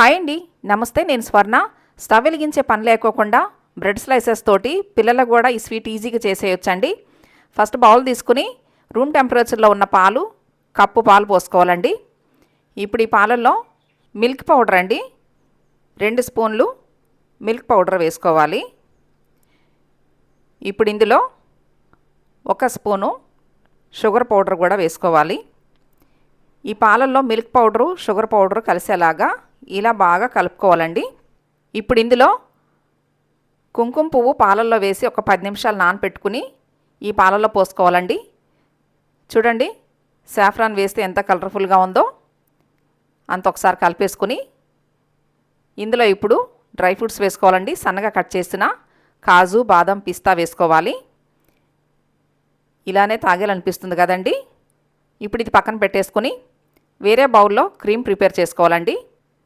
Hi అండి. నమస్తే నేను స్వర్ణ. స్టవ్ వెలిగించే పని లేకోకుండా బ్రెడ్ స్లైసెస్ తోటి పిల్లలకు కూడా ఈ స్వీట్ ఈజీగా చేసేయొచ్చండి. ఫస్ట్ బౌల్ తీసుకుని రూమ్ టెంపరేచర్లో ఉన్న పాలు కప్పు పాలు పోసుకోవాలండి. ఇప్పుడు ఈ పాలల్లో మిల్క్ పౌడర్ అండి. రెండు స్పూన్లు మిల్క్ పౌడర్ వేసుకోవాలి. ఇప్పుడు ఇందులో ఒక స్పూను షుగర్ పౌడర్ కూడా వేసుకోవాలి. ఈ పాలల్లో మిల్క్ పౌడరు షుగర్ పౌడరు కలిసేలాగా ఇలా బాగా కలుపుకోవాలండి. ఇప్పుడు ఇందులో కుంకుమ పువ్వు పాలల్లో వేసి ఒక పది నిమిషాలు నానపెట్టుకుని ఈ పాలల్లో పోసుకోవాలండి. చూడండి సాఫ్రాన్ వేస్తే ఎంత కలర్ఫుల్గా ఉందో అంత ఒకసారి కలిపేసుకుని ఇందులో ఇప్పుడు డ్రై ఫ్రూట్స్ వేసుకోవాలండి. సన్నగా కట్ చేసిన కాజు బాదం పిస్తా వేసుకోవాలి. ఇలానే తాగేయాలనిపిస్తుంది కదండి. ఇప్పుడు ఇది పక్కన పెట్టేసుకుని వేరే బౌల్లో క్రీమ్ ప్రిపేర్ చేసుకోవాలండి.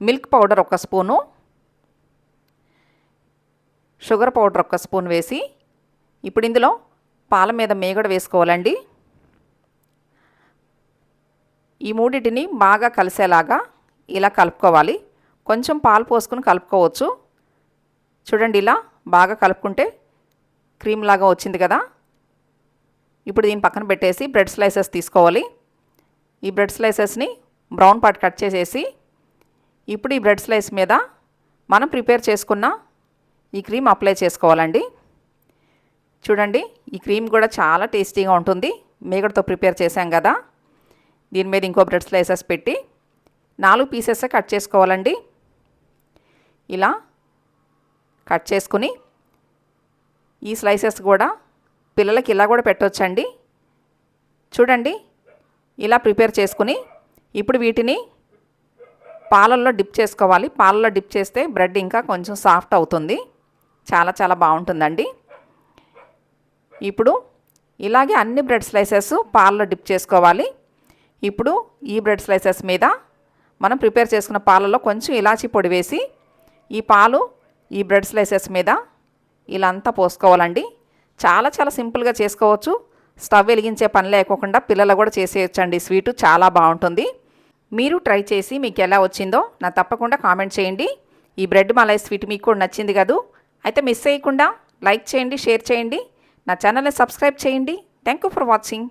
మిల్క్ పౌడర్ ఒక స్పూను షుగర్ పౌడర్ ఒక స్పూన్ వేసి ఇప్పుడు ఇందులో పాల మీద మేగడ వేసుకోవాలండి. ఈ మూడింటిని బాగా కలిసేలాగా ఇలా కలుపుకోవాలి. కొంచెం పాలు పోసుకుని కలుపుకోవచ్చు. చూడండి ఇలా బాగా కలుపుకుంటే క్రీమ్ లాగా వచ్చింది కదా. ఇప్పుడు దీని పక్కన పెట్టేసి బ్రెడ్ స్లైసెస్ తీసుకోవాలి. ఈ బ్రెడ్ స్లైసెస్ని బ్రౌన్ పార్ట్ కట్ చేసేసి ఇప్పుడు ఈ బ్రెడ్ స్లైస్ మీద మనం ప్రిపేర్ చేసుకున్న ఈ క్రీమ్ అప్లై చేసుకోవాలండి. చూడండి ఈ క్రీమ్ కూడా చాలా టేస్టీగా ఉంటుంది. మేగడతో ప్రిపేర్ చేశాం కదా. దీని మీద ఇంకో బ్రెడ్ స్లైసెస్ పెట్టి నాలుగు పీసెస్ కట్ చేసుకోవాలండి. ఇలా కట్ చేసుకుని ఈ స్లైసెస్ కూడా పిల్లలకి ఇలా కూడా పెట్టవచ్చండి చూడండి ఇలా ప్రిపేర్ చేసుకుని ఇప్పుడు వీటిని పాలల్లో డిప్ చేసుకోవాలి. పాలల్లో డిప్ చేస్తే బ్రెడ్ ఇంకా కొంచెం సాఫ్ట్ అవుతుంది. చాలా చాలా బాగుంటుందండి. ఇప్పుడు ఇలాగే అన్ని బ్రెడ్ స్లైసెస్ పాలలో డిప్ చేసుకోవాలి. ఇప్పుడు ఈ బ్రెడ్ స్లైసెస్ మీద మనం ప్రిపేర్ చేసుకున్న పాలలో కొంచెం ఇలాచీ పొడి వేసి ఈ పాలు ఈ బ్రెడ్ స్లైసెస్ మీద ఇలా అంతా పోసుకోవాలండి. చాలా చాలా సింపుల్గా చేసుకోవచ్చు. స్టవ్ వెలిగించే పని లేకోకుండా పిల్లలు కూడా చేసేయచ్చండి. స్వీటు చాలా బాగుంటుంది. మీరు ట్రై చేసి మీకు ఎలా వచ్చిందో నా తప్పకుండా కామెంట్ చేయండి. ఈ బ్రెడ్ మలై స్వీట్ మీకు కూడా నచ్చింది కదూ? అయితే మిస్ చేయకుండా లైక్ చేయండి షేర్ చేయండి. నా ఛానల్ని సబ్స్క్రైబ్ చేయండి. Thank you for watching.